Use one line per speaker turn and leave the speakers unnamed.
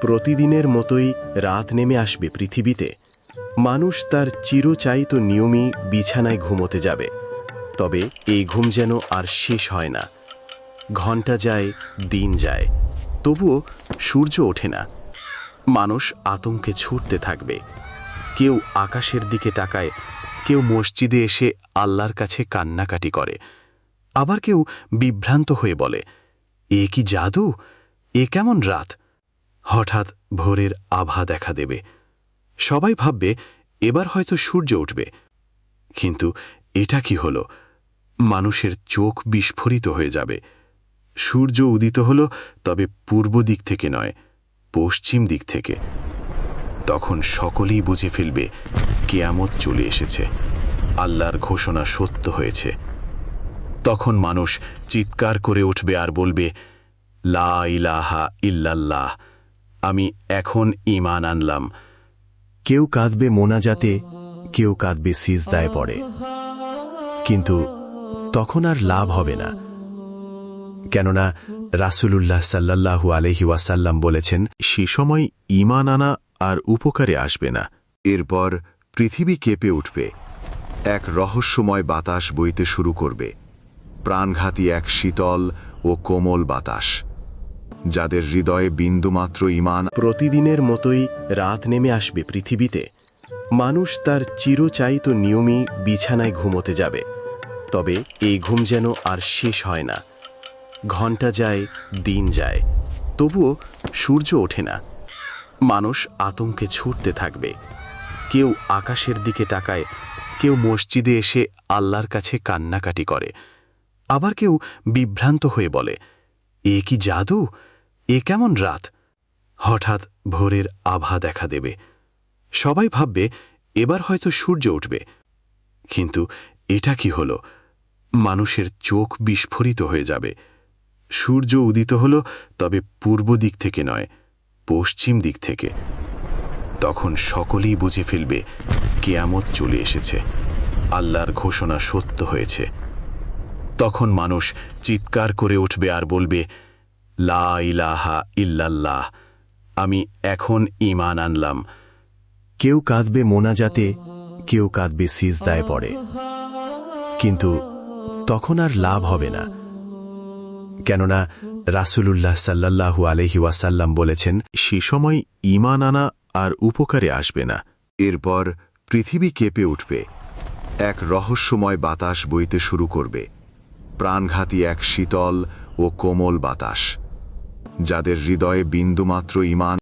প্রতিদিনের মতোই রাত নেমে আসবে পৃথিবীতে। মানুষ তার চিরচায়িত নিয়মই বিছানায় ঘুমোতে যাবে। তবে এই ঘুম যেন আর শেষ হয় না। ঘণ্টা যায়, দিন যায়। তবুও সূর্য ওঠে না। মানুষ আতঙ্কে ছুটতে থাকবে। কেউ আকাশের দিকে তাকায়, কেউ মসজিদে এসে আল্লাহর কাছে কান্নাকাটি করে। আবার কেউ বিভ্রান্ত হয়ে বলে, এ কি জাদু? এ কেমন রাত? হঠাৎ ভোরের আভা দেখা দেবে। সবাই ভাববে, এবার হয়তো সূর্য উঠবে। কিন্তু এটা কি হলো? মানুষের চোখ বিস্ফোরিত হয়ে যাবে। সূর্য উদিত হলো তবে পূর্ব দিক থেকে নয়, পশ্চিম দিক থেকে। তখন সকলেই বুঝে ফেলবে, কেয়ামত চলে এসেছে। আল্লাহর ঘোষণা সত্য হয়েছে। তখন মানুষ চিৎকার করে উঠবে আর বলবে, লা ইলাহা ইল্লাল্লাহ। আমি এখন ঈমান আনলাম। কেউ কাঁদবে মোনাজাতে, কেউ কাঁদবে সিজদায় পড়ে। কিন্তু তখন আর লাভ হবে না। কেননা রাসূলুল্লাহ সাল্লাল্লাহু আলহি বলেছেন, সে সময় ঈমান আনা আর উপকারে আসবে না।
এরপর পৃথিবী কেঁপে উঠবে। এক রহস্যময় বাতাস বইতে শুরু করবে। প্রাণঘাতী এক শীতল ও কোমল বাতাস। যাদের হৃদয়ে বিন্দুমাত্র ইমান
প্রতিদিনের মতোই রাত নেমে আসবে পৃথিবীতে। মানুষ তার চিরচায়িত নিয়মই বিছানায় ঘুমোতে যাবে। তবে এই ঘুম যেন আর শেষ হয় না। ঘণ্টা যায়, দিন যায়। তবুও সূর্য ওঠে না। মানুষ আতঙ্কে ছুটতে থাকবে। কেউ আকাশের দিকে তাকায়, কেউ মসজিদে এসে আল্লাহর কাছে কান্নাকাটি করে। আবার কেউ বিভ্রান্ত হয়ে বলে, এ কি জাদু? এ কেমন রাত? হঠাৎ ভোরের আভা দেখা দেবে। সবাই ভাববে, এবার হয়তো সূর্য উঠবে। কিন্তু এটা কি হলো? মানুষের চোখ বিস্ফোরিত হয়ে যাবে। সূর্য উদিত হলো তবে পূর্ব দিক থেকে নয়, পশ্চিম দিক থেকে। তখন সকলেই বুঝে ফেলবে, কেয়ামত চলে এসেছে। আল্লাহর ঘোষণা সত্য হয়েছে। তখন মানুষ চিৎকার করে উঠবে আর বলবে লা ইলাহা ইল্লাল্লাহ। আমি এখন ঈমান আনলাম। কেউ কাঁদবে মোনাজাতে, কেউ কাঁদবে সিজদায় পড়ে। কিন্তু তখন আর লাভ হবে না। কেননা রাসূলুল্লাহ সাল্লাল্লাহু আলহি বলেছেন, সে সময় ঈমান আনা আর উপকারে আসবে না।
এরপর পৃথিবী কেঁপে উঠবে। এক রহস্যময় বাতাস বইতে শুরু করবে। প্রাণঘাতী এক শীতল ও কোমল বাতাস। যাদের হৃদয়ে বিন্দুমাত্র ইমান